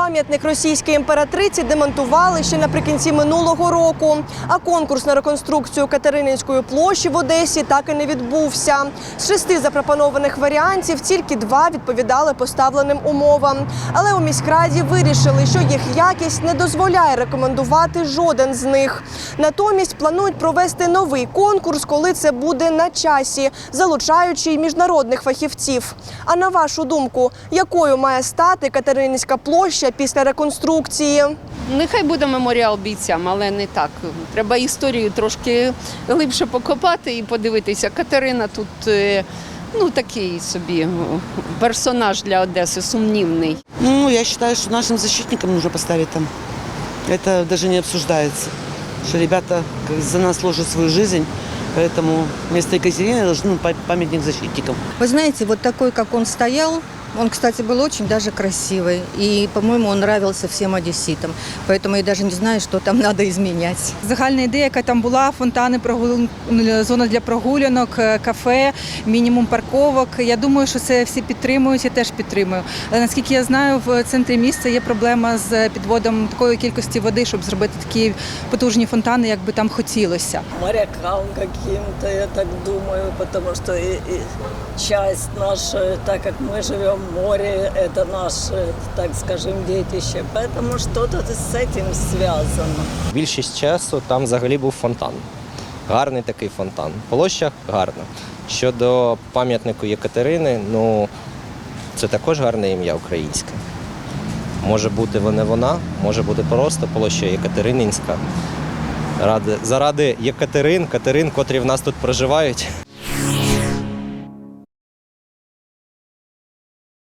Пам'ятник російській імператриці демонтували ще наприкінці минулого року. А конкурс на реконструкцію Катерининської площі в Одесі так і не відбувся. З шести запропонованих варіантів тільки два відповідали поставленим умовам. Але у міськраді вирішили, що їх якість не дозволяє рекомендувати жоден з них. Натомість планують провести новий конкурс, коли це буде на часі, залучаючи й міжнародних фахівців. А на вашу думку, якою має стати Катерининська площа після реконструкції? Нехай буде меморіал бійцям, але не так. Треба історію трошки глибше покопати і подивитися. Катерина тут е, ну такий собі персонаж для Одеси, сумнівний. Ну, я считаю, что нашим защитникам нужно поставить там. Это даже не обсуждается. Что ребята за нас ложат свою жизнь, поэтому вместо Екатерины должен быть памятник защитникам. Вы знаете, вот такой, как он стоял, он, кстати, был очень даже красивый. И, по-моему, он нравился всем одесситам. Поэтому я даже не знаю, что там надо изменять. Загальна ідея, яка там була, фонтани, прогул... зона для прогулянок, е, кафе, мінімум парковок. Я думаю, що це всі підтримують, я теж підтримую. Але наскільки я знаю, в центрі міста є проблема з підводом такої кількості води, щоб зробити такі потужні фонтани, як би там хотілося. морякам каким-то, я так думаю, потому что и, и часть наша, так как мы живем в море, это наше, так скажем, детище. Поэтому что-то с этим связано. Більшість часу там взагалі був фонтан. Гарний такий фонтан. Площа гарна. Щодо пам'ятнику Єкатерини, ну це також гарне ім'я українське. Може бути вона вона, може бути просто площа Єкатерининська. Ради, заради Єкатерин, Катерин, котрі в нас тут проживають.